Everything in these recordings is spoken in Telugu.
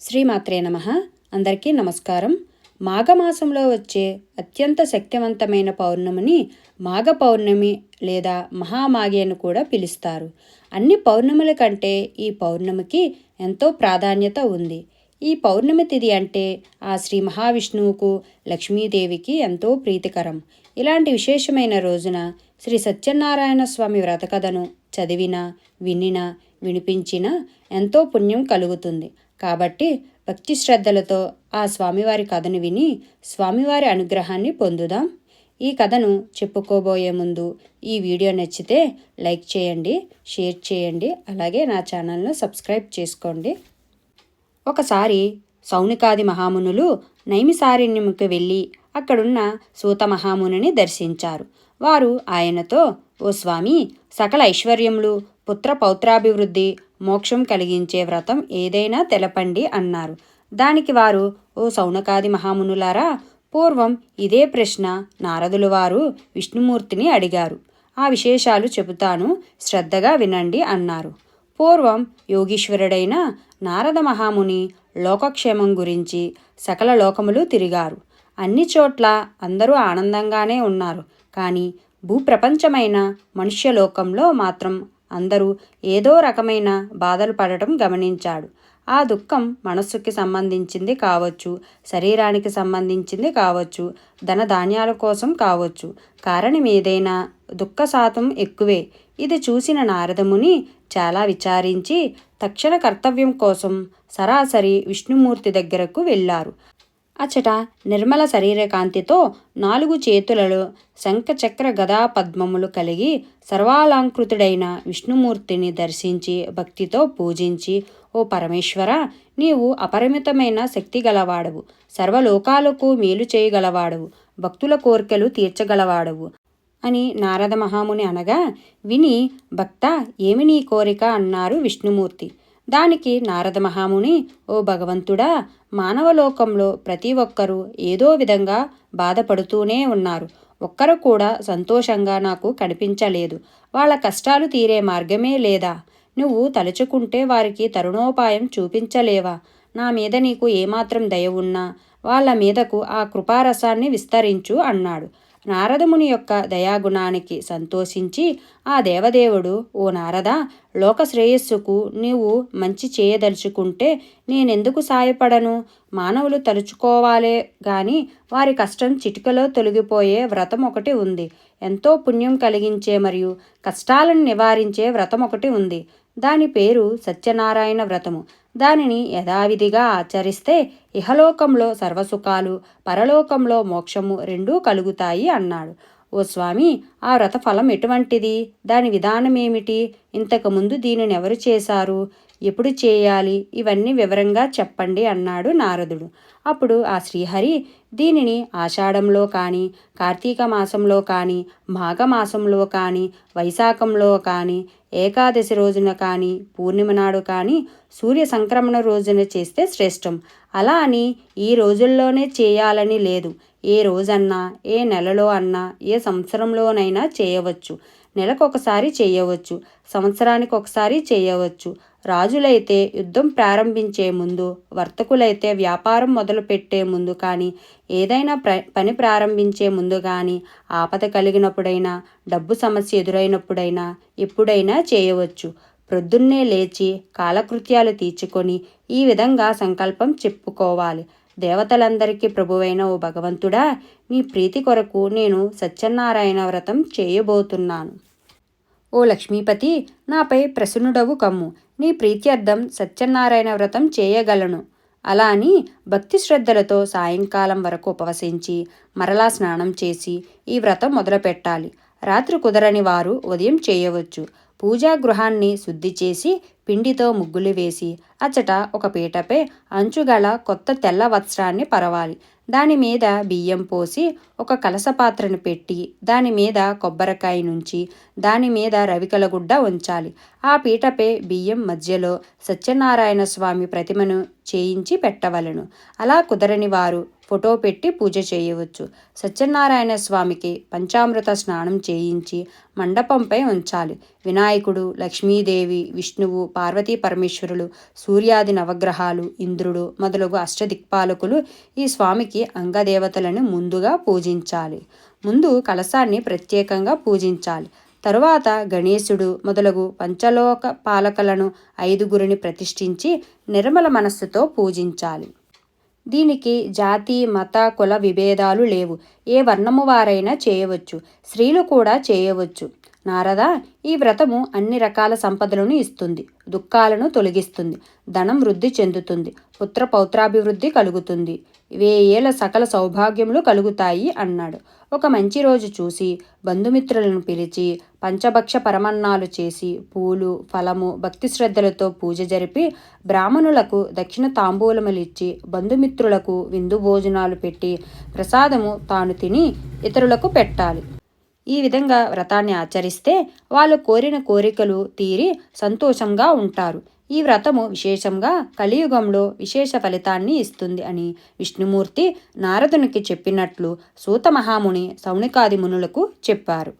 శ్రీమాత్రే నమ. అందరికీ నమస్కారం. మాఘమాసంలో వచ్చే అత్యంత శక్తివంతమైన పౌర్ణమిని మాఘ పౌర్ణమి లేదా మహామాఘి అని కూడా పిలుస్తారు. అన్ని పౌర్ణముల కంటే ఈ పౌర్ణమికి ఎంతో ప్రాధాన్యత ఉంది. ఈ పౌర్ణమి తిథి అంటే ఆ శ్రీ మహావిష్ణువుకు లక్ష్మీదేవికి ఎంతో ప్రీతికరం. ఇలాంటి విశేషమైన రోజున శ్రీ సత్యనారాయణ స్వామి వ్రతకథను చదివినా వినినా వినిపించినా ఎంతో పుణ్యం కలుగుతుంది. కాబట్టి భక్తి శ్రద్ధలతో ఆ స్వామివారి కథను విని స్వామివారి అనుగ్రహాన్ని పొందుదాం. ఈ కథను చెప్పుకోబోయే ముందు ఈ వీడియో నచ్చితే లైక్ చేయండి షేర్ చేయండి అలాగే నా ఛానల్ను సబ్స్క్రైబ్ చేసుకోండి. ఒకసారి సౌనికాది మహామునులు నైమిసారణ్యముకు వెళ్ళి అక్కడున్న సూత మహామునిని దర్శించారు. వారు ఆయనతో ఓ స్వామి సకల ఐశ్వర్యములు పుత్ర పౌత్రాభివృద్ధి మోక్షం కలిగించే వ్రతం ఏదైనా తెలపండి అన్నారు. దానికి వారు ఓ సౌనకాది మహామునులారా పూర్వం ఇదే ప్రశ్న నారదుల వారు విష్ణుమూర్తిని అడిగారు. ఆ విశేషాలు చెబుతాను శ్రద్ధగా వినండి అన్నారు. పూర్వం యోగీశ్వరుడైన నారద మహాముని లోకక్షేమం గురించి సకల లోకములు తిరిగారు. అన్ని చోట్ల అందరూ ఆనందంగానే ఉన్నారు. కానీ భూప్రపంచమైన మనుష్యలోకంలో మాత్రం అందరూ ఏదో రకమైన బాధలు పడటం గమనించాడు. ఆ దుఃఖం మనస్సుకి సంబంధించింది కావచ్చు శరీరానికి సంబంధించింది కావచ్చు ధన ధాన్యాల కోసం కావచ్చు. కారణం ఏదైనా దుఃఖ శాతం ఎక్కువే. ఇది చూసిన నారదముని చాలా విచారించి తక్షణ కర్తవ్యం కోసం సరాసరి విష్ణుమూర్తి దగ్గరకు వెళ్ళారు. అచ్చట నిర్మల శరీరకాంతితో నాలుగు చేతులలో శంఖచక్ర గదా పద్మములు కలిగి సర్వాలంకృతుడైన విష్ణుమూర్తిని దర్శించి భక్తితో పూజించి ఓ పరమేశ్వర నీవు అపరిమితమైన శక్తి గలవాడవు సర్వలోకాలకు మేలు చేయగలవాడవు. భక్తుల కోరికలు తీర్చగలవాడవు అని నారద మహాముని అనగా విని భక్త ఏమి నీ కోరిక అన్నారు విష్ణుమూర్తి. దానికి నారద మహాముని ఓ భగవంతుడా మానవలోకంలో ప్రతి ఒక్కరూ ఏదో విధంగా బాధపడుతూనే ఉన్నారు. ఒక్కరు కూడా సంతోషంగా నాకు కనిపించలేదు. వాళ్ళ కష్టాలు తీరే మార్గమే లేదా? నువ్వు తలుచుకుంటే వారికి తరుణోపాయం చూపించలేవా? నా మీద నీకు ఏమాత్రం దయ ఉన్నా? వాళ్ళ మీదకు ఆ కృపారసాన్ని విస్తరించు అన్నాడు. నారదముని యొక్క దయాగుణానికి సంతోషించి ఆ దేవదేవుడు ఓ నారద లోక శ్రేయస్సుకు నీవు మంచి చేయదలుచుకుంటే నేనెందుకు సాయపడను? మానవులు తలుచుకోవాలే గాని వారి కష్టం చిటికలో తొలగిపోయే వ్రతం ఒకటి ఉంది. ఎంతో పుణ్యం కలిగించే మరియు కష్టాలను నివారించే వ్రతం ఒకటి ఉంది. దాని పేరు సత్యనారాయణ వ్రతము. దానిని యథావిధిగా ఆచరిస్తే ఇహలోకంలో సర్వసుఖాలు పరలోకంలో మోక్షము రెండూ కలుగుతాయి అన్నాడు. ఓ స్వామి ఆ వ్రత ఫలం ఎటువంటిది? దాని విధానం ఏమిటి ఇంతకుముందు దీనిని ఎవరు చేశారు? ఎప్పుడు చేయాలి? ఇవన్నీ వివరంగా చెప్పండి అన్నాడు నారదుడు. అప్పుడు ఆ శ్రీహరి దీనిని ఆషాఢంలో కానీ కార్తీక మాసంలో కానీ మాఘమాసంలో కానీ వైశాఖంలో కానీ ఏకాదశి రోజున కానీ పూర్ణిమ నాడు కానీ సూర్య సంక్రమణ రోజున చేస్తే శ్రేష్టం. అలా అని ఈ రోజుల్లోనే చేయాలని లేదు. ఏ రోజన్నా ఏ నెలలో అన్నా ఏ సంవత్సరంలోనైనా చేయవచ్చు. నెలకొకసారి చేయవచ్చు. సంవత్సరానికి ఒకసారి చేయవచ్చు. రాజులైతే యుద్ధం ప్రారంభించే ముందు వర్తకులైతే వ్యాపారం మొదలుపెట్టే ముందు కానీ ఏదైనా ప్ర పని ప్రారంభించే ముందు కానీ ఆపద కలిగినప్పుడైనా డబ్బు సమస్య ఎదురైనప్పుడైనా ఎప్పుడైనా చేయవచ్చు. ప్రొద్దున్నే లేచి కాలకృత్యాలు తీర్చుకొని ఈ విధంగా సంకల్పం చెప్పుకోవాలి. దేవతలందరికీ ప్రభువైన ఓ భగవంతుడా నీ ప్రీతి కొరకు నేను సత్యనారాయణ వ్రతం చేయబోతున్నాను. ఓ లక్ష్మీపతి నాపై ప్రసన్నుడవు కమ్ము. నీ ప్రీత్యర్థం సత్యనారాయణ వ్రతం చేయగలను. అలా అని భక్తి శ్రద్ధలతో సాయంకాలం వరకు ఉపవసించి మరలా స్నానం చేసి ఈ వ్రతం మొదలుపెట్టాలి. రాత్రి కుదరని వారు ఉదయం చేయవచ్చు. పూజా గృహాన్ని శుద్ధి చేసి పిండితో ముగ్గులు వేసి అచ్చట ఒక పీటపై అంచుగల కొత్త తెల్ల వస్త్రాన్ని పరవాలి. దాని మీద బియ్యం పోసి ఒక కలస పాత్రను పెట్టి దాని మీద కొబ్బరికాయ నుంచి దాని మీద రవికల గుడ్డ ఉంచాలి ఆ పీటపై బియ్యం మధ్యలో సత్యనారాయణ స్వామి ప్రతిమను చేయించి పెట్టవలను. అలా కుదరని వారు ఫోటో పెట్టి పూజ చేయవచ్చు. సత్యనారాయణ స్వామికి పంచామృత స్నానం చేయించి మండపంపై ఉంచాలి. వినాయకుడు లక్ష్మీదేవి విష్ణువు పార్వతీ పరమేశ్వరులు సూర్యాది నవగ్రహాలు ఇంద్రుడు మొదలగు అష్టదిక్పాలకులు ఈ స్వామికి అంగదేవతలను ముందుగా పూజించాలి. ముందు కలశాన్ని ప్రత్యేకంగా పూజించాలి. తరువాత గణేశుడు మొదలగు పంచలోక పాలకలను ఐదుగురిని ప్రతిష్ఠించి నిర్మల మనస్సుతో పూజించాలి. దీనికి జాతి మత కుల విభేదాలు లేవు. ఏ వర్ణము వారైనా చేయవచ్చు. స్త్రీలు కూడా చేయవచ్చు. నారద ఈ వ్రతము అన్ని రకాల సంపదలను ఇస్తుంది దుఃఖాలను తొలగిస్తుంది ధనం వృద్ధి చెందుతుంది పుత్ర పౌత్రాభివృద్ధి కలుగుతుంది. వేయేల సకల సౌభాగ్యములు కలుగుతాయి అన్నాడు. ఒక మంచి రోజు చూసి బంధుమిత్రులను పిలిచి పంచభక్ష పరమన్నాలు చేసి పూలు ఫలము భక్తి శ్రద్ధలతో పూజ జరిపి బ్రాహ్మణులకు దక్షిణ తాంబూలములిచ్చి బంధుమిత్రులకు విందు భోజనాలు పెట్టి ప్రసాదము తాను తిని ఇతరులకు పెట్టాలి. ఈ విధంగా వ్రతాన్ని ఆచరిస్తే వాళ్ళు కోరిన కోరికలు తీరి సంతోషంగా ఉంటారు. ఈ వ్రతము విశేషంగా కలియుగంలో విశేష ఫలితాన్ని ఇస్తుంది అని విష్ణుమూర్తి నారదునికి చెప్పినట్లు సూత మహాముని సౌనికాది మునులకు చెప్పారు.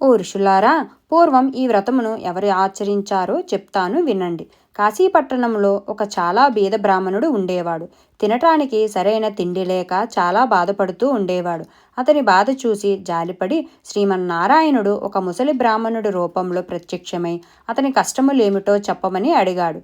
ఓ ఋషులారా పూర్వం ఈ వ్రతమును ఎవరు ఆచరించారో చెప్తాను వినండి. కాశీపట్టణంలో ఒక చాలా బీద బ్రాహ్మణుడు ఉండేవాడు. తినటానికి సరైన తిండి లేక చాలా బాధపడుతూ ఉండేవాడు. అతని బాధ చూసి జాలిపడి శ్రీమన్నారాయణుడు ఒక ముసలి బ్రాహ్మణుడి రూపంలో ప్రత్యక్షమై అతని కష్టములేమిటో చెప్పమని అడిగాడు.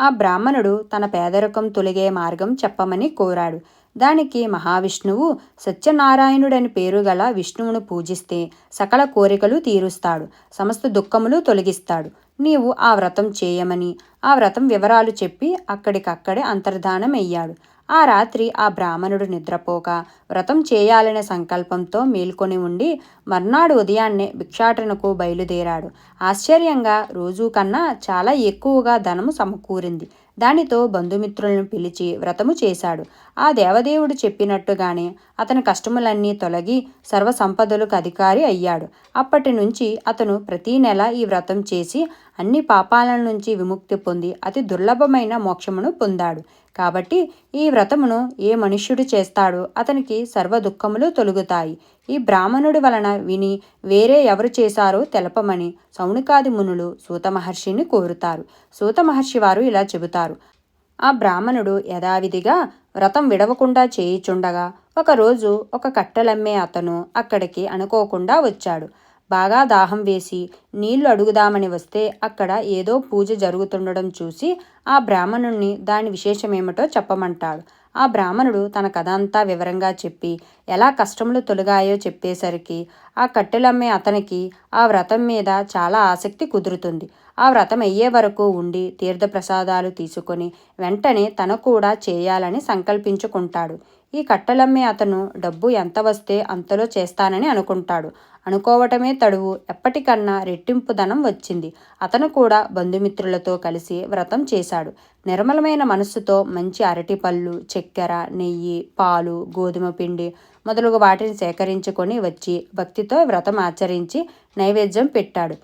ఆ బ్రాహ్మణుడు తన పేదరికం తొలగే మార్గం చెప్పమని కోరాడు. దానికి మహావిష్ణువు సత్యనారాయణుడని పేరు గల విష్ణువును పూజిస్తే సకల కోరికలు తీరుస్తాడు. సమస్త దుఃఖములు తొలగిస్తాడు. నీవు ఆ వ్రతం చేయమని. ఆ వ్రతం వివరాలు చెప్పి అక్కడికక్కడే అంతర్ధానమయ్యాడు ఆ రాత్రి ఆ బ్రాహ్మణుడు నిద్రపోక వ్రతం చేయాలనే సంకల్పంతో మేల్కొని ఉండి మర్నాడు ఉదయాన్నే భిక్షాటనకు బయలుదేరాడు. ఆశ్చర్యంగా రోజు కన్నా చాలా ఎక్కువగా ధనము సమకూరింది. దానితో బంధుమిత్రులను పిలిచి వ్రతము చేశాడు. ఆ దేవదేవుడు చెప్పినట్టుగానే అతని కష్టములన్నీ తొలగి సర్వసంపదలకు అధికారి అయ్యాడు. అప్పటి నుంచి అతను ప్రతీ నెల ఈ వ్రతం చేసి అన్ని పాపాల నుంచి విముక్తి పొంది అతి దుర్లభమైన మోక్షమును పొందాడు. కాబట్టి ఈ వ్రతమును ఏ మనుష్యుడు చేస్తాడో అతనికి సర్వ దుఃఖములు తొలుగుతాయి. ఈ బ్రాహ్మణుడి వలన విని వేరే ఎవరు చేశారో తెలపమని సౌనికాది మునులు సూత మహర్షిని కోరుతారు. సూత మహర్షి వారు ఇలా చెబుతారు. ఆ బ్రాహ్మణుడు యథావిధిగా వ్రతం విడవకుండా చేయిచుండగా ఒకరోజు ఒక కట్టెలమ్మే అతను అక్కడికి అనుకోకుండా వచ్చాడు. బాగా దాహం వేసి నీళ్ళు అడుగుదామని వస్తే అక్కడ ఏదో పూజ జరుగుతుండడం చూసి ఆ బ్రాహ్మణుణ్ణి దాని విశేషమేమిటో చెప్పమంటాడు. ఆ బ్రాహ్మణుడు తన కథ అంతా వివరంగా చెప్పి ఎలా కష్టములు తొలగాయో చెప్పేసరికి ఆ కట్టెలమ్మే అతనికి ఆ వ్రతం మీద చాలా ఆసక్తి కుదురుతుంది. ఆ వ్రతం అయ్యే వరకు ఉండి తీర్థప్రసాదాలు తీసుకొని వెంటనే తను కూడా చేయాలని సంకల్పించుకుంటాడు. ఈ కట్టెలమ్మే అతను డబ్బు ఎంత వస్తే అంతలో చేస్తానని అనుకుంటాడు. అనుకోవటమే తడువు. ఎప్పటికన్నా రెట్టింపు ధనం వచ్చింది. అతను కూడా బంధుమిత్రులతో కలిసి వ్రతం చేశాడు. నిర్మలమైన మనస్సుతో మంచి అరటిపళ్ళు చక్కెర నెయ్యి పాలు గోధుమ పిండి మొదలగు వాటిని సేకరించుకొని వచ్చి భక్తితో వ్రతం ఆచరించి నైవేద్యం పెట్టాడు.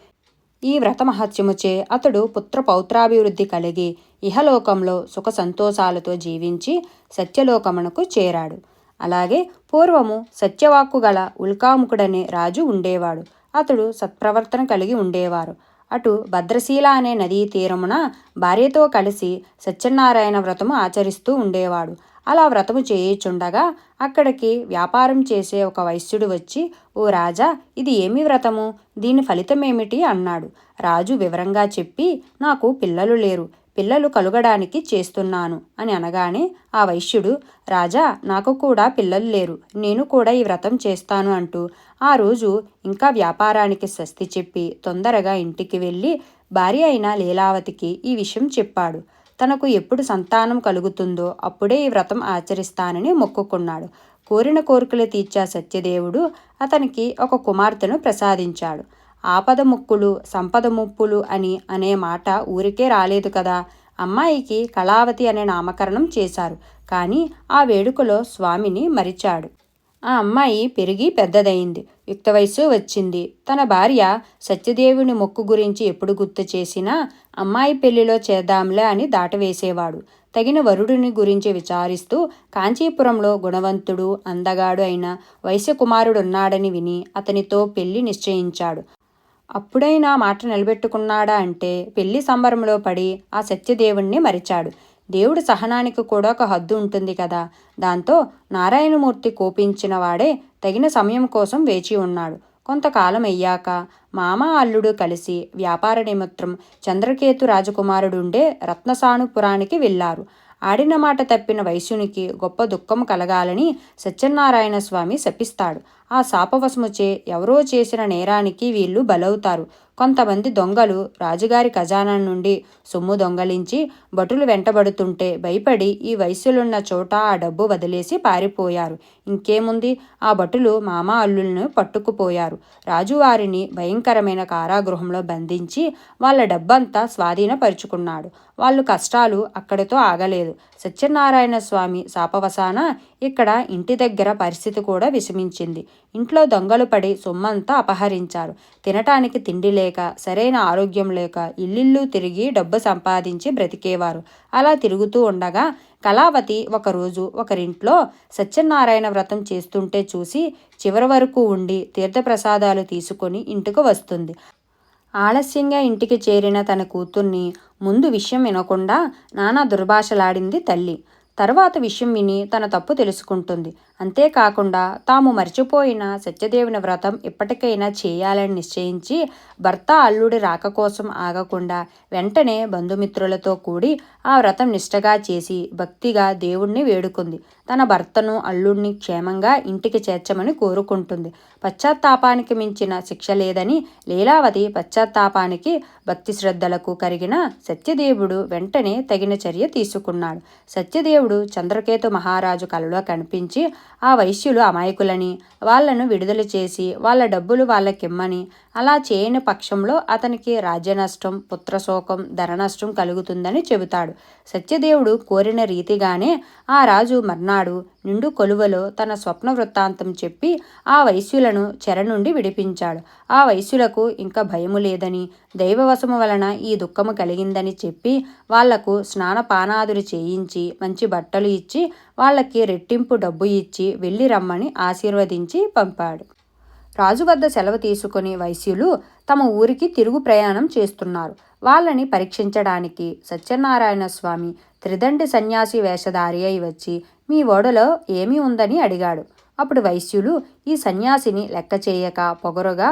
ఈ వ్రతమహత్యముచే అతడు పుత్ర పౌత్రాభివృద్ధి కలిగి ఇహలోకంలో సుఖ సంతోషాలతో జీవించి సత్యలోకమునకు చేరాడు. అలాగే పూర్వము సత్యవాక్కు గల ఉల్కాముకుడనే రాజు ఉండేవాడు. అతడు సత్ప్రవర్తన కలిగి ఉండేవారు. అటు భద్రశీల అనే నదీ తీరమున భార్యతో కలిసి సత్యనారాయణ వ్రతము ఆచరిస్తూ ఉండేవాడు. అలా వ్రతము చేయుచుండగా అక్కడికి వ్యాపారం చేసే ఒక వైశ్యుడు వచ్చి ఓ రాజా ఇది ఏమి వ్రతము? దీని ఫలితమేమిటి? అన్నాడు. రాజు వివరంగా చెప్పి నాకు పిల్లలు లేరు. పిల్లలు కలుగడానికి చేస్తున్నాను అని అనగానే ఆ వైశ్యుడు రాజా నాకు కూడా పిల్లలు లేరు. నేను కూడా ఈ వ్రతం చేస్తాను అంటూ ఆ రోజు ఇంకా వ్యాపారానికి స్వస్తి చెప్పి తొందరగా ఇంటికి వెళ్ళి భార్య అయిన లీలావతికి ఈ విషయం చెప్పాడు. తనకు ఎప్పుడు సంతానం కలుగుతుందో అప్పుడే ఈ వ్రతం ఆచరిస్తానని మొక్కుకున్నాడు. కోరిన కోరికలు తీర్చా సత్యదేవుడు అతనికి ఒక కుమార్తెను ప్రసాదించాడు. ఆపద ముక్కులు సంపద ముప్పులు అని అనే మాట ఊరికే రాలేదు కదా. అమ్మాయికి కళావతి అనే నామకరణం చేశారు. కానీ ఆ వేడుకలో స్వామిని మరిచాడు. ఆ అమ్మాయి పెరిగి పెద్దదయింది యుక్త వయసు వచ్చింది. తన భార్య సత్యదేవుని మొక్కు గురించి ఎప్పుడు గుర్తు చేసినా అమ్మాయి పెళ్ళిలో చేద్దాంలే అని దాటవేసేవాడు. తగిన వరుడిని గురించి విచారిస్తూ కాంచీపురంలో గుణవంతుడు అందగాడు అయిన వైశ్యకుమారుడున్నాడని విని అతనితో పెళ్ళి నిశ్చయించాడు. అప్పుడైనా మాట నిలబెట్టుకున్నాడా అంటే పెళ్ళి సంబరంలో పడి ఆ సత్యదేవుణ్ణి మరిచాడు. దేవుడి సహనానికి కూడా ఒక హద్దు ఉంటుంది కదా. దాంతో నారాయణమూర్తి కోపించిన వాడే తగిన సమయం కోసం వేచి ఉన్నాడు. కొంతకాలం అయ్యాక మామ అల్లుడు కలిసి వ్యాపార నిమిత్తం చంద్రకేతు రాజకుమారుడుండే రత్నసానుపురానికి వెళ్ళారు. ఆడిన మాట తప్పిన వైశ్యునికి గొప్ప దుఃఖం కలగాలని సత్యనారాయణ స్వామి శపిస్తాడు. ఆ శాపవశముచే ఎవరో చేసిన నేరానికి వీళ్ళు బలవుతారు. కొంతమంది దొంగలు రాజుగారి ఖజానా నుండి సొమ్ము దొంగలించి భటులు వెంటబడుతుంటే భయపడి ఈ వయస్సులున్న చోట ఆ డబ్బు వదిలేసి పారిపోయారు. ఇంకేముంది? ఆ భటులు మామ అల్లులను పట్టుకుపోయారు. రాజువారిని భయంకరమైన కారాగృహంలో బంధించి వాళ్ళ డబ్బంతా స్వాధీనపరుచుకున్నాడు. వాళ్ళు కష్టాలు అక్కడితో ఆగలేదు. సత్యనారాయణ స్వామి శాపవసాన ఇక్కడ ఇంటి దగ్గర పరిస్థితి కూడా విషమించింది. ఇంట్లో దొంగలు పడి సొమ్మంతా అపహరించారు. తినటానికి తిండి లేక సరైన ఆరోగ్యం లేక ఇల్లిల్లు తిరిగి డబ్బు సంపాదించి బ్రతికేవారు. అలా తిరుగుతూ ఉండగా కళావతి ఒకరోజు ఒకరింట్లో సత్యనారాయణ వ్రతం చేస్తుంటే చూసి చివరి వరకు ఉండి తీర్థప్రసాదాలు తీసుకొని ఇంటికి వస్తుంది. ఆలస్యంగా ఇంటికి చేరిన తన కూతుర్ని ముందు విషయం వినకుండా నానా దుర్భాషలాడింది తల్లి. తర్వాత విషయం విని తన తప్పు తెలుసుకుంటుంది. అంతేకాకుండా తాము మర్చిపోయిన సత్యదేవుని వ్రతం ఇప్పటికైనా చేయాలని నిశ్చయించి భర్త అల్లుడి రాక కోసం ఆగకుండా వెంటనే బంధుమిత్రులతో కూడి ఆ వ్రతం నిష్టగా చేసి భక్తిగా దేవుణ్ణి వేడుకుంది. తన భర్తను అల్లుడిని క్షేమంగా ఇంటికి చేర్చమని కోరుకుంటుంది. పశ్చాత్తాపానికి మించిన శిక్ష లేదని లీలావతి పశ్చాత్తాపానికి భక్తి శ్రద్ధలకు కరిగిన సత్యదేవుడు వెంటనే తగిన చర్య తీసుకున్నాడు. సత్యదేవుడు చంద్రకేతు మహారాజు కలలో కనిపించి ఆ వైశ్యులు అమాయకులని. వాళ్ళను విడుదల చేసి వాళ్ళ డబ్బులు వాళ్ళకిమ్మని. అలా చేయని పక్షంలో అతనికి రాజ్యనష్టం పుత్రశోకం ధర నష్టం కలుగుతుందని చెబుతాడు. సత్యదేవుడు కోరిన రీతిగానే ఆ రాజు మర్నాడు నిండు కొలువలో తన స్వప్న వృత్తాంతం చెప్పి ఆ వైశ్యులను చెర నుండి విడిపించాడు. ఆ వైశ్యులకు ఇంకా భయము లేదని దైవవశము వలన ఈ దుఃఖము కలిగిందని చెప్పి వాళ్ళకు స్నానపానాదులు చేయించి మంచి బట్టలు ఇచ్చి వాళ్ళకి రెట్టింపు డబ్బు ఇచ్చి వెళ్ళి రమ్మని ఆశీర్వదించి పంపాడు. రాజు వద్ద సెలవు తీసుకుని వైశ్యులు తమ ఊరికి తిరుగు ప్రయాణం చేస్తున్నారు. వాళ్ళని పరీక్షించడానికి సత్యనారాయణ స్వామి త్రిదండి సన్యాసి వేషధారి అయి వచ్చి మీ ఓడలో ఏమి ఉందని అడిగాడు. అప్పుడు వైశ్యులు ఈ సన్యాసిని లెక్క చేయక పొగరుగా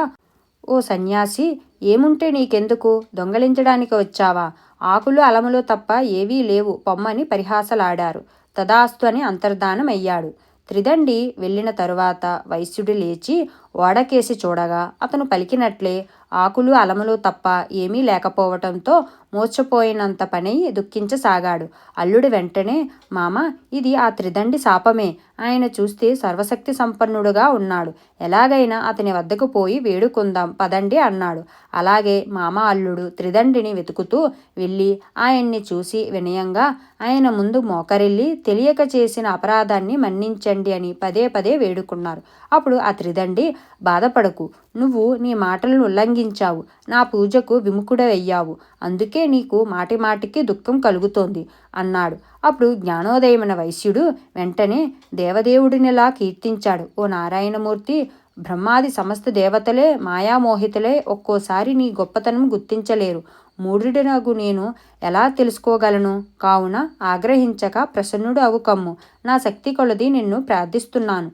ఓ సన్యాసి ఏముంటే నీకెందుకు? దొంగలించడానికి వచ్చావా? ఆకులు అలములు తప్ప ఏవీ లేవు. పొమ్మని పరిహాసలాడారు. తదాస్తు అని అంతర్ధానం అయ్యాడు త్రిదండి వెళ్ళిన తరువాత వైశ్యుడు లేచి ఓడకేసి చూడగా అతను పలికినట్లే ఆకులు అలములు తప్ప ఏమీ లేకపోవటంతో మూర్చపోయినంత పని దుఃఖించసాగాడు. అల్లుడు వెంటనే మామ ఇది ఆ త్రిదండి శాపమే. ఆయన చూస్తే సర్వశక్తి సంపన్నుడుగా ఉన్నాడు. ఎలాగైనా అతని వద్దకు పోయి వేడుకుందాం పదండి అన్నాడు. అలాగే మామ అల్లుడు త్రిదండిని వెతుకుతూ వెళ్ళి ఆయన్ని చూసి వినయంగా ఆయన ముందు మోకరిల్లి తెలియక చేసిన అపరాధాన్ని మన్నించండి అని పదే పదే వేడుకున్నారు. అప్పుడు ఆ త్రిదండి బాధపడకు. నువ్వు నీ మాటలను ఉల్లంఘించావు. నా పూజకు విముఖుడవయ్యావు అందుకే నీకు మాటి మాటికి దుఃఖం కలుగుతోంది అన్నాడు. అప్పుడు జ్ఞానోదయమైన వైశ్యుడు వెంటనే దేవదేవుడినిలా కీర్తించాడు. ఓ నారాయణమూర్తి బ్రహ్మాది సమస్త దేవతలే మాయామోహితులే ఒక్కోసారి నీ గొప్పతనం గుర్తించలేరు. మూఢుడినగు నేను ఎలా తెలుసుకోగలను? కావున ఆగ్రహించక ప్రసన్నుడు అవు కమ్ము. నా శక్తి కొలది నిన్ను ప్రార్థిస్తున్నాను.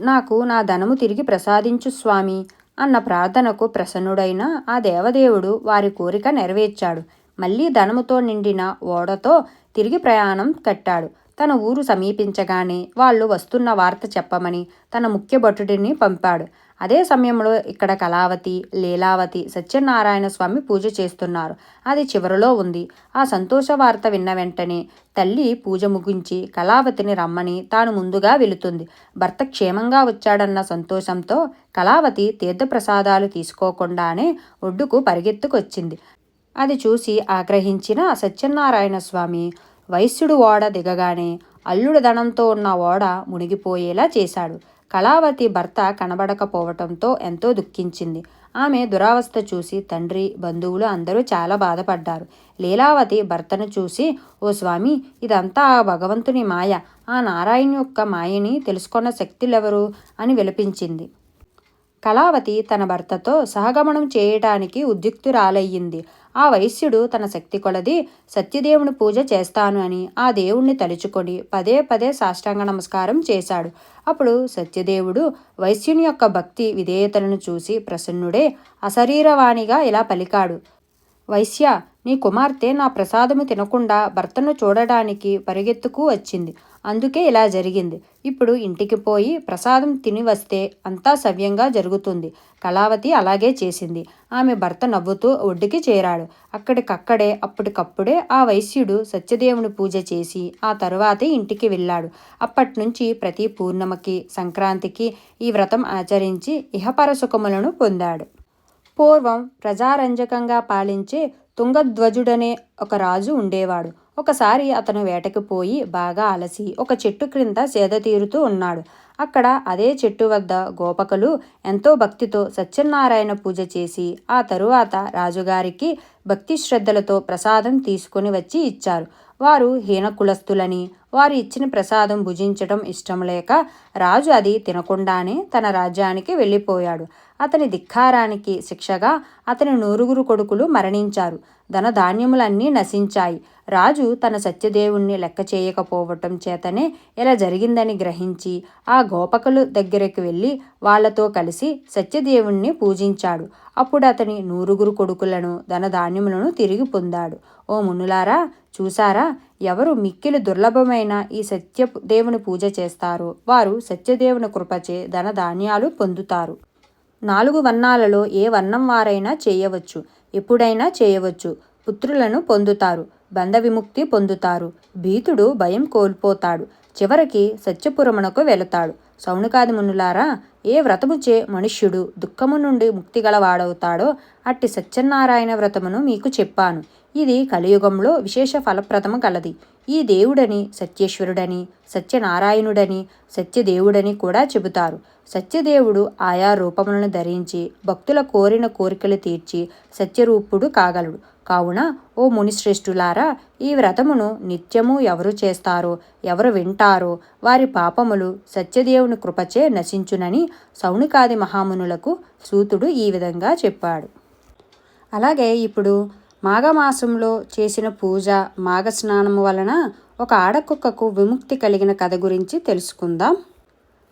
నాకు నా ధనము తిరిగి ప్రసాదించు స్వామి. అన్న ప్రార్థనకు ప్రసన్నుడైన ఆ దేవదేవుడు వారి కోరిక నెరవేర్చాడు. మళ్ళీ ధనముతో నిండిన ఓడతో తిరిగి ప్రయాణం కట్టాడు. తన ఊరు సమీపించగానే వాళ్ళు వస్తున్న వార్త చెప్పమని తన ముఖ్య భటుడిని పంపాడు. అదే సమయంలో ఇక్కడ కళావతి లీలావతి సత్యనారాయణ స్వామి పూజ చేస్తున్నారు. అది చివరిలో ఉంది. ఆ సంతోష వార్త విన్న వెంటనే తల్లి పూజ ముగించి కళావతిని రమ్మని తాను ముందుగా వెళుతుంది. భర్త క్షేమంగా వచ్చాడన్న సంతోషంతో కళావతి తీర్థప్రసాదాలు తీసుకోకుండానే ఒడ్డుకు పరిగెత్తుకొచ్చింది. అది చూసి ఆగ్రహించిన సత్యనారాయణ స్వామి వైశ్యుడు ఓడ దిగగానే అల్లుడు ధనంతో ఉన్న ఓడ మునిగిపోయేలా చేశాడు. కళావతి భర్త కనబడకపోవటంతో ఎంతో దుఃఖించింది. ఆమె దురావస్థ చూసి తండ్రి బంధువులు అందరూ చాలా బాధపడ్డారు. లీలావతి భర్తను చూసి ఓ స్వామి ఇదంతా ఆ భగవంతుని మాయ. ఆ నారాయణ యొక్క మాయని తెలుసుకున్న శక్తులెవరు? అని విలపించింది. కళావతి తన భర్తతో సహగమనం చేయటానికి ఉద్యుక్తురాలయ్యింది. ఆ వైశ్యుడు తన శక్తి కొలది సత్యదేవుని పూజ చేస్తాను అని ఆ దేవుణ్ణి తలుచుకొని పదే పదే సాష్టాంగ నమస్కారం చేశాడు. అప్పుడు సత్యదేవుడు వైశ్యుని యొక్క భక్తి విధేయతలను చూసి ప్రసన్నుడే అశరీరవాణిగా ఇలా పలికాడు. వైశ్య నీ కుమార్తె నా ప్రసాదము తినకుండా భర్తను చూడడానికి పరిగెత్తుకు వచ్చింది. అందుకే ఇలా జరిగింది. ఇప్పుడు ఇంటికి పోయి ప్రసాదం తిని వస్తే అంతా సవ్యంగా జరుగుతుంది. కళావతి అలాగే చేసింది. ఆమె భర్త నవ్వుతూ ఒడ్డుకి చేరాడు. అక్కడికక్కడే అప్పటికప్పుడే ఆ వైశ్యుడు సత్యదేవుని పూజ చేసి ఆ తరువాతే ఇంటికి వెళ్ళాడు. అప్పటినుంచి ప్రతి పూర్ణమకి సంక్రాంతికి ఈ వ్రతం ఆచరించి ఇహపర సుఖములను పొందాడు. పూర్వం ప్రజారంజకంగా పాలించే తుంగధ్వజుడనే ఒక రాజు ఉండేవాడు. ఒకసారి అతను వేటకు పోయి బాగా అలసి ఒక చెట్టు క్రింద సేద తీరుతూ ఉన్నాడు. అక్కడ అదే చెట్టు వద్ద గోపకులు ఎంతో భక్తితో సత్యనారాయణ పూజ చేసి ఆ తరువాత రాజుగారికి భక్తి శ్రద్ధలతో ప్రసాదం తీసుకుని వచ్చి ఇచ్చారు. వారు హీనకులస్తులని వారు ఇచ్చిన ప్రసాదం భుజించడం ఇష్టం లేక రాజు అది తినకుండానే తన రాజ్యానికి వెళ్ళిపోయాడు. అతని ధిక్కారానికి శిక్షగా అతని నూరుగురు కొడుకులు మరణించారు. ధనధాన్యములన్నీ నశించాయి. రాజు తన సత్యదేవుణ్ణి లెక్క చేయకపోవటం చేతనే ఇలా జరిగిందని గ్రహించి ఆ గోపకులు దగ్గరికి వెళ్ళి వాళ్ళతో కలిసి సత్యదేవుణ్ణి పూజించాడు. అప్పుడు అతని నూరుగురు కొడుకులను ధనధాన్యములను తిరిగి పొందాడు. ఓ మునులారా చూసారా ఎవరు మిక్కిలి దుర్లభమైన ఈ సత్య దేవుని పూజ చేస్తారో? వారు సత్యదేవుని కృపచే ధనధాన్యాలు పొందుతారు. నాలుగు వర్ణాలలో ఏ వర్ణం వారైనా చేయవచ్చు. ఎప్పుడైనా చేయవచ్చు. పుత్రులను పొందుతారు. బంధ విముక్తి పొందుతారు. భీతుడు భయం కోల్పోతాడు. చివరికి సత్యపురమునకు వెళతాడు. సౌనుకాది మునులారా ఏ వ్రతముచే మనుష్యుడు దుఃఖము నుండి ముక్తి గలవాడవుతాడో అట్టి సత్యనారాయణ వ్రతమును మీకు చెప్పాను. ఇది కలియుగంలో విశేష ఫలప్రదము కలది ఈ దేవుడని సత్యేశ్వరుడని సత్యనారాయణుడని సత్యదేవుడని కూడా చెబుతారు. సత్యదేవుడు ఆయా రూపములను ధరించి భక్తుల కోరిన కోరికలు తీర్చి సత్యరూపుడు కాగలడు. కావున ఓ మునిశ్రేష్ఠులారా ఈ వ్రతమును నిత్యము ఎవరు చేస్తారో ఎవరు వింటారో వారి పాపములు సత్యదేవుని కృపచే నశించునని సౌనికాది మహామునులకు సూతుడు ఈ విధంగా చెప్పాడు. అలాగే ఇప్పుడు మాఘమాసంలో చేసిన పూజ మాఘ స్నానము వలన ఒక ఆడకుక్కకు విముక్తి కలిగిన కథ గురించి తెలుసుకుందాం.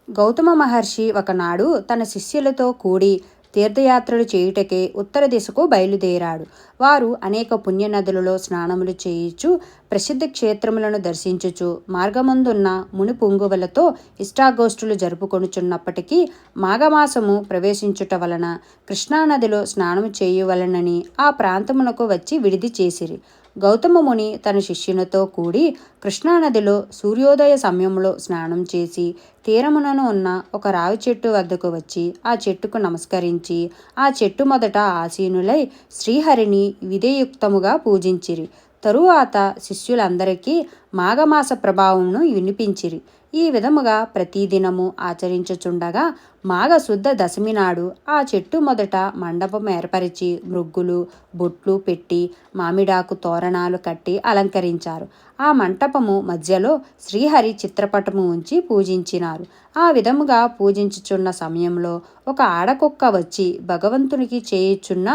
గౌతమ మహర్షి ఒకనాడు తన శిష్యులతో కూడి తీర్థయాత్రలు చేయుటకే ఉత్తర దిశకు బయలుదేరాడు. వారు అనేక పుణ్యనదులలో స్నానములు చేయించు ప్రసిద్ధ క్షేత్రములను దర్శించుచు మార్గమందున్న ముని పొంగువలతో ఇష్టాగోష్ఠులు జరుపుకొనుచున్నప్పటికీ మాఘమాసము ప్రవేశించుట వలన కృష్ణానదిలో స్నానము చేయువలనని ఆ ప్రాంతమునకు వచ్చి విడిది చేసిరి. గౌతమముని తన శిష్యునితో కూడి కృష్ణానదిలో సూర్యోదయ సమయంలో స్నానం చేసి తీరమునను ఉన్న ఒక రావి చెట్టు వద్దకు వచ్చి ఆ చెట్టుకు నమస్కరించి ఆ చెట్టు మొదట ఆసీనులై శ్రీహరిని విధేయుక్తముగా పూజించిరి. తరువాత శిష్యులందరికీ మాఘమాస ప్రభావంను వినిపించిరి. ఈ విధముగా ప్రతిదినము ఆచరించుచుండగా మాఘశుద్ధ దశమి నాడు ఆ చెట్టు మొదట మండపం ఏర్పరిచి మృగ్గులు బొట్లు పెట్టి మామిడాకు తోరణాలు కట్టి అలంకరించారు. ఆ మంటపము మధ్యలో శ్రీహరి చిత్రపటము ఉంచి పూజించినారు. ఆ విధముగా పూజించుచున్న సమయంలో ఒక ఆడకుక్క వచ్చి భగవంతునికి చేయుచున్న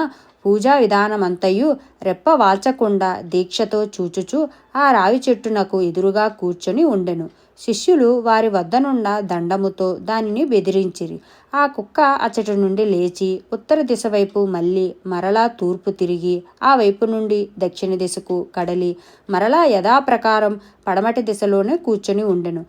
పూజా విధానమంతయు రెప్ప వాల్చకుండా దీక్షతో చూచుచు ఆ రావి చెట్టునకు ఎదురుగా కూర్చొని ఉండెను. శిష్యులు వారి వద్దనున్న దండముతో దానిని బెదిరించిరి. ఆ కుక్క అచ్చటి నుండి లేచి ఉత్తర దిశ వైపు మళ్ళీ మరలా తూర్పు తిరిగి ఆ వైపు నుండి దక్షిణ దిశకు కడలి మరలా యథాప్రకారం పడమటి దిశలోనే కూర్చొని ఉండెను.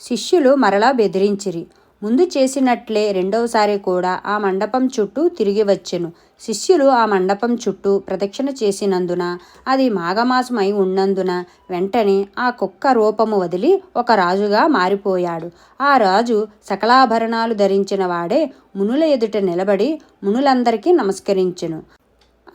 శిష్యులు మరలా బెదిరించిరి. ముందు చేసినట్లే రెండవసారి కూడా ఆ మండపం చుట్టూ తిరిగి వచ్చెను. శిష్యులు ఆ మండపం చుట్టూ ప్రదక్షిణ చేసినందున అది మాఘమాసమై ఉన్నందున వెంటనే ఆ కుక్క రూపము వదిలి ఒక రాజుగా మారిపోయాడు. ఆ రాజు సకలాభరణాలు ధరించిన వాడే మునుల ఎదుట నిలబడి మునులందరికీ నమస్కరించెను.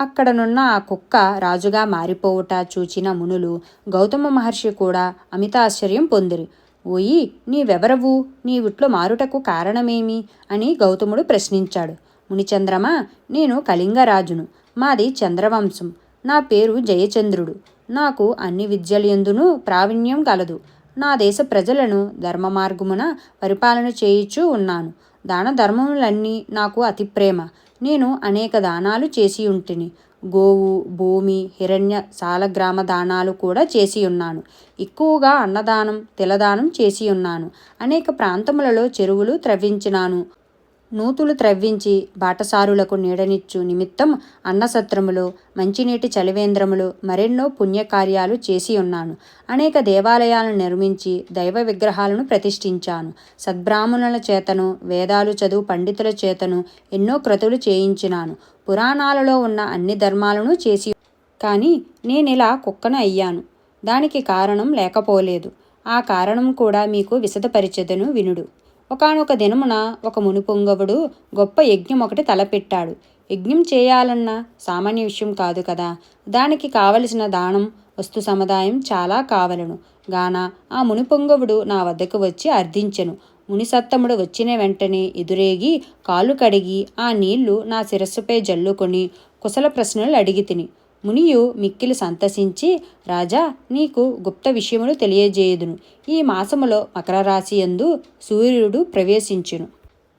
అక్కడనున్న ఆ కుక్క రాజుగా మారిపోవుట చూచిన మునులు గౌతమ మహర్షి కూడా అమితాశ్చర్యం పొందిరి. ఓయి నీవెవరవు? నీవిట్లో మారుటకు కారణమేమి? అని గౌతముడు ప్రశ్నించాడు. మునిచంద్రమా నేను కళింగరాజును. మాది చంద్రవంశం. నా పేరు జయచంద్రుడు. నాకు అన్ని విద్యలందునూ ప్రావీణ్యం కలదు నా దేశ ప్రజలను ధర్మ మార్గమున పరిపాలన చేయిచూ ఉన్నాను. దాన ధర్మములన్నీ నాకు అతి ప్రేమ నేను అనేక దానాలు చేసి ఉంటిని గోవు భూమి హిరణ్య సాలగ్రామ దానాలు కూడా చేసి ఉన్నాను ఎక్కువగా అన్నదానం తిలదానం చేసి ఉన్నాను అనేక ప్రాంతములలో చెరువులు త్రవ్వించినాను. నూతులు త్రవ్వించి బాటసారులకు నీడనిచ్చు నిమిత్తం అన్నసత్రములు మంచినీటి చలివేంద్రములు మరెన్నో పుణ్యకార్యాలు చేసి ఉన్నాను. అనేక దేవాలయాలను నిర్మించి దైవ విగ్రహాలను ప్రతిష్ఠించాను. సద్బ్రాహ్మణుల చేతను వేదాలు చదువు పండితుల చేతను ఎన్నో క్రతులు చేయించినాను. పురాణాలలో ఉన్న అన్ని ధర్మాలను చేసి కానీ నేనిలా కుక్కను అయ్యాను. దానికి కారణం లేకపోలేదు. ఆ కారణం కూడా మీకు విశదపరిచెదను వినుడు. ఒకానొక దినమున ఒక మునిపొంగవుడు గొప్ప యజ్ఞం ఒకటి తలపెట్టాడు. యజ్ఞం చేయాలన్న సామాన్య విషయం కాదు కదా. దానికి కావలసిన దానం వస్తు సముదాయం చాలా కావలను. గాన ఆ మునిపొంగవుడు నా వద్దకు వచ్చి అర్థించెను మునిసత్తముడు వచ్చిన వెంటనే ఎదురేగి కాళ్ళు కడిగి ఆ నీళ్ళు నా శిరస్సుపై జల్లుకొని కుశల ప్రశ్నలు అడిగి తిని మునియు మిక్కిలి సంతసించి రాజా నీకు గుప్త విషయములు తెలియజేయుదును. ఈ మాసములో మకర రాశి యందు సూర్యుడు ప్రవేశించును.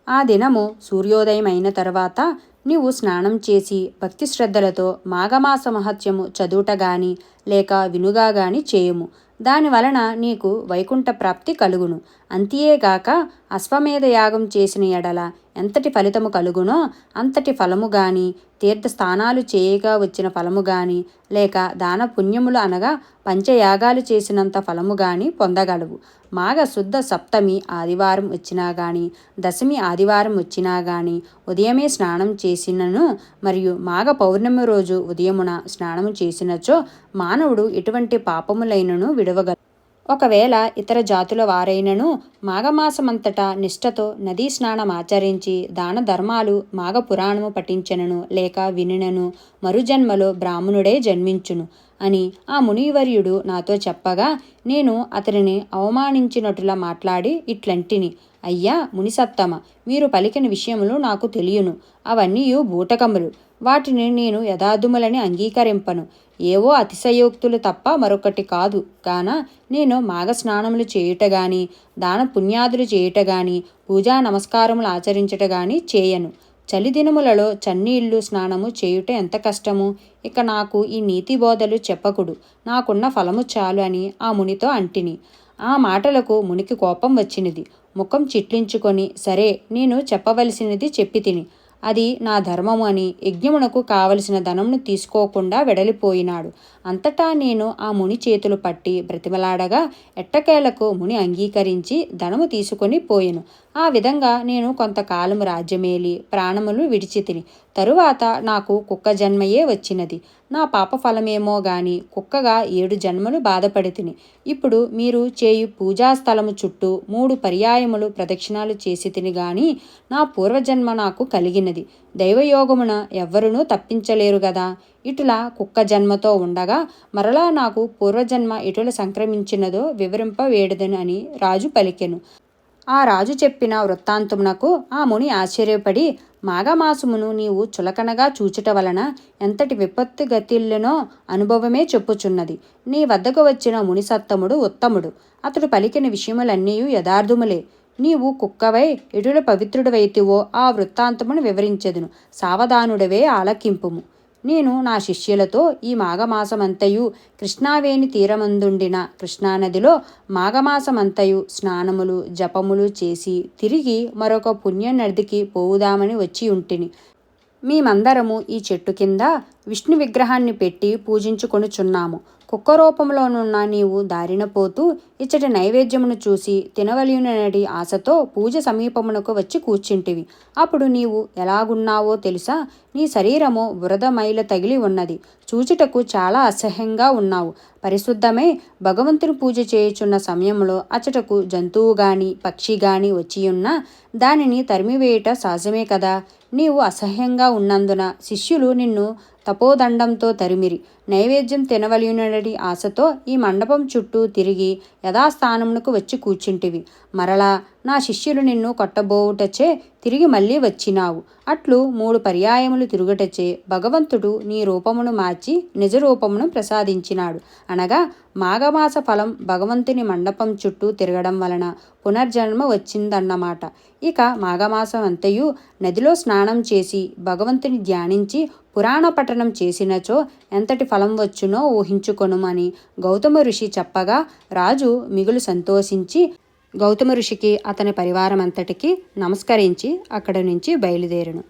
ఆ దినము సూర్యోదయం అయిన తర్వాత నీవు స్నానం చేసి భక్తి శ్రద్ధలతో మాఘమాస మహత్యము చదువుట గాని లేక వినుగా గాని చేయము. దాని వలన నీకు వైకుంఠ ప్రాప్తి కలుగును అంతియేగాక అశ్వమేధ యాగం చేసిన ఎడల ఎంతటి ఫలితము కలుగునో అంతటి ఫలము గాని తీర్థస్థానాలు చేయగా వచ్చిన ఫలము గాని లేక దాన పుణ్యములు అనగా పంచయాగాలు చేసినంత ఫలము గాని పొందగలవు. మాఘ శుద్ధ సప్తమి ఆదివారం వచ్చినా గాని దశమి ఆదివారం వచ్చినా గాని ఉదయమే స్నానం చేసినను మరియు మాఘ పౌర్ణమి రోజు ఉదయమున స్నానము చేసినచో మానవుడు ఎటువంటి పాపములైనను విడవగలడు ఒకవేళ ఇతర జాతుల వారైనను మాఘమాసమంతటా నిష్ఠతో నదీ స్నానం ఆచరించి దాన ధర్మాలు మాఘ పురాణము పఠించనను లేక వినినను మరుజన్మలో బ్రాహ్మణుడే జన్మించును అని ఆ మునివర్యుడు నాతో చెప్పగా నేను అతనిని అవమానించినట్టులా మాట్లాడి ఇట్లంటిని. అయ్యా మునిసత్తమ మీరు పలికిన విషయములు నాకు తెలియను. అవన్నీ బూటకములు. వాటిని నేను యథార్థములని అంగీకరింపను. ఏవో అతిశయోక్తులు తప్ప మరొకటి కాదు. కాన నేను మాఘ స్నానములు చేయుట గాని దాన పుణ్యాదులు చేయుట గాని పూజా నమస్కారములు ఆచరించుట గాని చేయను. చలి దినములలో చన్నీళ్ళు స్నానము చేయుట ఎంత కష్టము? ఇక నాకు ఈ నీతి బోధలు చెప్పకుడు. నాకున్న ఫలము చాలు అని ఆ మునితో అంటిని. ఆ మాటలకు మునికి కోపం వచ్చినది. ముఖం చిట్లించుకొని సరే నేను చెప్పవలసినది చెప్పి తిని. అది నా ధర్మము అని యజ్ఞమునకు కావలసిన ధనమును తీసుకోకుండా వెడలిపోయినాడు. అంతటా నేను ఆ ముని చేతులు పట్టి బ్రతిమలాడగా ఎట్టకేలకు ముని అంగీకరించి ధనము తీసుకొని పోయెను. ఆ విధంగా నేను కొంతకాలము రాజ్యమేలి ప్రాణములు విడిచి తిని తరువాత నాకు కుక్క జన్మయే వచ్చినది. నా పాప ఫలమేమో గాని కుక్కగా ఏడు జన్మలు బాధపడి తిని ఇప్పుడు మీరు చేయు పూజా స్థలము చుట్టూ మూడు పర్యాయములు ప్రదక్షిణాలు చేసి తిని గాని నా పూర్వజన్మ నాకు కలిగినది. దైవయోగమున ఎవ్వరునూ తప్పించలేరు గదా. ఇటులా కుక్క జన్మతో ఉండగా మరలా నాకు పూర్వజన్మ ఇటుల సంక్రమించినదో వివరింపవేడదని అని రాజు పలికెను. ఆ రాజు చెప్పిన వృత్తాంతమునకు ఆ ముని ఆశ్చర్యపడి మాఘమాసమును నీవు చులకనగా చూచుట వలన ఎంతటి విపత్తు గతిల్లనో అనుభవమే చెప్పుచున్నది. నీ వద్దకు వచ్చిన ముని సత్తముడు ఉత్తముడు. అతడు పలికిన విషయములన్నీ యథార్థములే. నీవు కుక్కవై ఎటుల పవిత్రుడవైతివో ఆ వృత్తాంతమును వివరించెదును. సావధానుడవే ఆలకింపుము. నేను నా శిష్యులతో ఈ మాఘమాసమంతయు కృష్ణావేణి తీరమందుండిన కృష్ణానదిలో మాఘమాసమంతయు స్నానములు జపములు చేసి తిరిగి మరొక పుణ్యనదికి పోవుదామని వచ్చి ఉంటిని. మేమందరము ఈ చెట్టు కింద విష్ణు విగ్రహాన్ని పెట్టి పూజించుకొనుచున్నాము. కుక్క రూపంలోనున్న నీవు దారిన పోతూ ఇచ్చటి నైవేద్యమును చూసి తినవలయునటి ఆశతో పూజ సమీపమునకు వచ్చి కూర్చుంటివి. అప్పుడు నీవు ఎలాగున్నావో తెలుసా? నీ శరీరము బురద మైల తగిలి ఉన్నది. చూచుటకు చాలా అసహ్యంగా ఉన్నావు. పరిశుద్ధమై భగవంతుని పూజ చేయుచున్న సమయంలో అచటకు జంతువు గాని పక్షి గాని వచ్చియున్నా దానిని తరిమివేయుట సహజమే కదా? నీవు అసహ్యంగా ఉన్నందున శిష్యులు నిన్ను తపోదండంతో తరిమిరి. నైవేద్యం తినవలయునడి ఆశతో ఈ మండపం చుట్టూ తిరిగి యథాస్థానమునకు వచ్చి కూర్చుంటివి. మరలా నా శిష్యులు నిన్ను కొట్టబోవుటచే తిరిగి మళ్ళీ వచ్చినావు. అట్లు మూడు పర్యాయములు తిరుగుటచే భగవంతుడు నీ రూపమును మార్చి నిజ రూపమును ప్రసాదించినాడు. అనగా మాఘమాస ఫలం భగవంతుని మండపం చుట్టూ తిరగడం వలన పునర్జన్మ వచ్చిందన్నమాట. ఇక మాఘమాసం అంతయు నదిలో స్నానం చేసి భగవంతుని ధ్యానించి పురాణ పఠనం చేసినచో ఎంతటి ఫలం వచ్చునో ఊహించుకొనుమని గౌతమ ఋషి చెప్పగా రాజు మిగులు సంతోషించి గౌతమ ఋషికి అతని పరివారం అంతటికి నమస్కరించి అక్కడి నుంచి బయలుదేరును.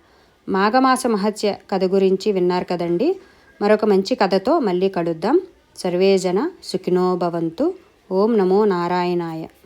మాఘమాస మహత్య కథ గురించి విన్నారు కదండి. మరొక మంచి కథతో మళ్ళీ కలుద్దాం. సర్వేజన సుఖినో భవంతు. ఓం నమో నారాయణాయ.